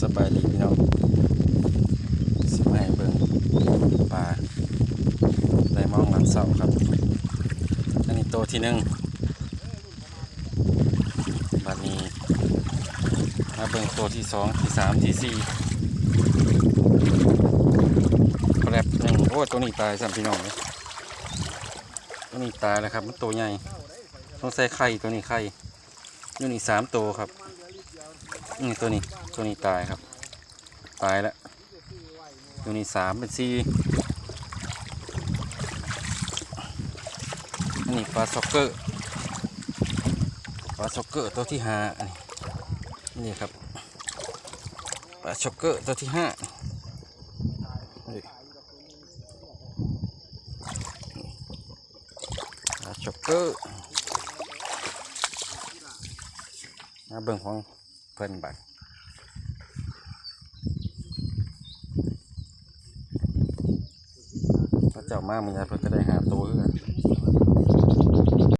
สบายดีพี่น้องสิมาให้เบิ่งปลาได้มองหลังเสาครับ อันนี้ตัวที่หนึ่งบัดนี้มาเบิ่งตัวที่สองที่สามที่สี่แปลบหนึ่งโอ้ตัวนี้ตายสามพี่น้องเลยตัวนี้ตายแล้วครับมันตัวใหญ่ต้องใส่ไข่ตัวนี้ไข่ อยู่นี่สามตัวครับนี่ตัวนี้ตัวนี้ตายครับ ตายแล้วตัวนี้สามเป็นสี่อันนี้ปลาซ็อกเกอร์ปลาซ็อกเกอร์ตัวที่ห้าอันนี้นี่ครับปลาช็อกเกอร์ตัวที่ห้าปลาช็อกเกอร์ มาเบิ่งของเพิ่นบัดพระเจ้ามามันยาเพิ่นก็ได้หาตัวเพื่อน